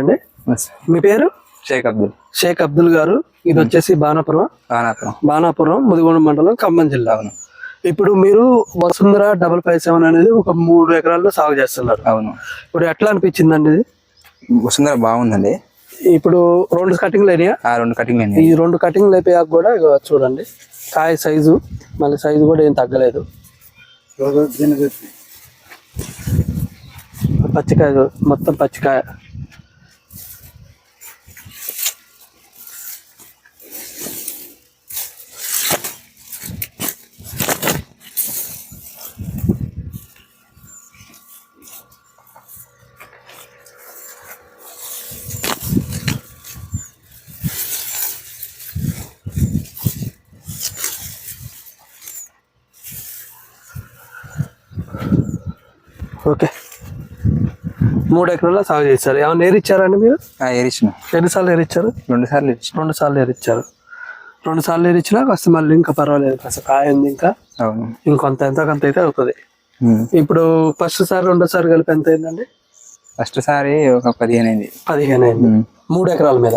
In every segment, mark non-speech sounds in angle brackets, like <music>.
అండి. మీ పేరు? షేక్ అబ్దుల్. షేక్ అబ్దుల్ గారు. ఇది వచ్చేసి బాణాపురం. కానాపురం బాణాపురం ముదిగొండ మండలం ఖమ్మం జిల్లా. అవును. ఇప్పుడు మీరు వసుంధర డబల్ ఫైవ్ సెవెన్ అనేది ఒక మూడు ఎకరాల్లో సాగు చేస్తున్నారు. అవును. ఇప్పుడు ఎట్లా అనిపించిందండి ఇది? వసుంధర బాగుందండి. ఇప్పుడు రెండు కటింగ్లు అయినాయా? ఆ రెండు కటింగ్ ఈ రెండు కటింగ్లు అయిపోయాక కూడా ఇగో చూడండి. కాయ సైజు మళ్ళీ సైజు కూడా ఏం తగ్గలేదు. పచ్చికాయ మొత్తం పచ్చికాయ. ఓకే. మూడు ఎకరాల్లో సాగు చేశారు. ఏమైనా ఏరిచ్చారండి మీరు? ఏరిచిన ఎన్నిసార్లు ఏరిచ్చారు రెండు సార్లు ఇచ్చిన. రెండు సార్లు ఏరిచ్చారు రెండు సార్లు ఏరిచ్చినా కాస్త మళ్ళీ ఇంకా పర్వాలేదు. కాస్త కాయ ఉంది ఇంకా. అవును. ఇంకొంత ఎంత కొంత అయితే అవుతుంది. ఇప్పుడు ఫస్ట్ సారి రెండోసారి కలిపి ఎంత అయిందండి? ఫస్ట్ సారి ఒక పదిహేను అయింది. పదిహేను అయింది. మూడు ఎకరాల మీద.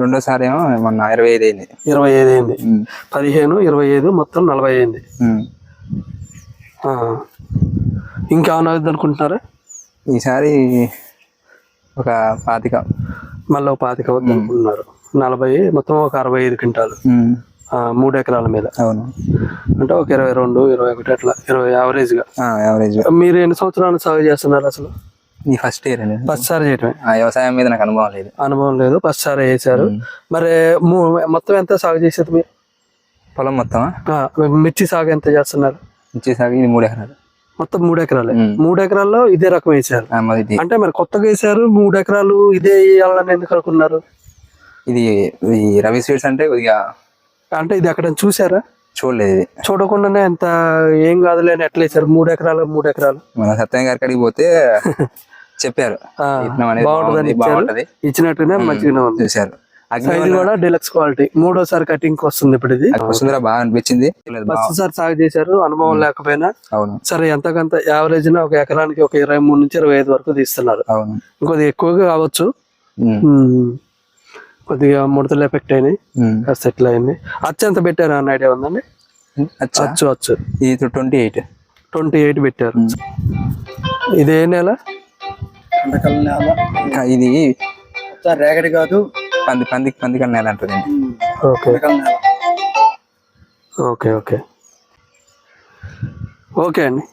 రెండోసారి ఏమో మొన్న ఇరవై ఐదు అయింది. ఇరవై ఐదు అయింది. పదిహేను ఇరవై ఐదు మొత్తం నలభై అయింది. ఇంకేమైనా అవుతుంది అనుకుంటున్నారా? ఈసారి ఒక పాతిక. మళ్ళీ ఒక పాతిక అవుతుంది అనుకుంటున్నారు. నలభై మొత్తం ఒక అరవై ఐదు క్వింటాలు. మూడు ఎకరాల మీద. అవును. అంటే ఒక ఇరవై రెండు ఇరవై ఒకటి అట్లా ఇరవై యావరేజ్గా. యావరేజ్ మీరు ఎన్ని సంవత్సరాలు సాగు చేస్తున్నారు అసలు? ఈ ఫస్ట్ ఇయర్ ఫస్ట్ సారి చేయటమే. ఆ వ్యవసాయం మీద నాకు అనుభవం లేదు. అనుభవం లేదు ఫస్ట్ సారి వేసారు మరి మొత్తం ఎంత సాగు చేసేది మీరు? పొలం మొత్తం మిర్చి సాగు ఎంత చేస్తున్నారు? వచ్చేసరికి ఇది మూడు ఎకరాలు. మొత్తం మూడు ఎకరాలే. మూడు ఎకరాల్లో ఇదే రకం వేసారు అంటే మరి కొత్తగా వేసారు మూడు ఎకరాలు ఇదే వేయాలని ఎందుకు అనుకున్నారు? ఇది ఈ రవి స్వీట్స్ అంటే కొద్దిగా అంటే ఇది అక్కడ చూసారా చూడలేదు చూడకుండానే ఎంత ఏం కాదులే అని ఎట్లా వేసారు మూడు ఎకరాలు మూడు ఎకరాలు. మన సత్యం గారి కాడికి పోతే <laughs> చెప్పారు. బాగుంటది. మంచిగానే ఉంది. చూశారు. అగ్ని సైజ్ కూడా డిలక్స్ క్వాలిటీ మూడోసారి కటింగ్ వస్తుంది ఇప్పుడు ఇది. వసుంధర బాగా అనిపించింది. ఫస్ట్ సారి సాగు చేశారు అనుభవం లేకపోయినా. అవును. సరే ఎంతకంత యావరేజ్ ఒక ఎకరానికి ఒక ఇరవై మూడు నుంచి ఇరవై ఐదు వరకు తీస్తున్నారు. అవును. ఇంకొద్దిగా ఎక్కువగా కావచ్చు. కొద్దిగా ముడతలు ఎఫెక్ట్ అయినాయి. సెటిల్ అయింది. అచ్చు ఎంత పెట్టారు అన్న ఐడియా ఉందండి? అచ్చా? అచ్చు అచ్చు. ఇది ట్వంటీ ఎయిట్ ట్వంటీ ఎయిట్ పెట్టారు ఇదే నెల? ఇది రేగడి కాదు. పంది పంది పంది కన్నా నెల అంటుంది ఓకే. Okay okay. ఓకే అండి.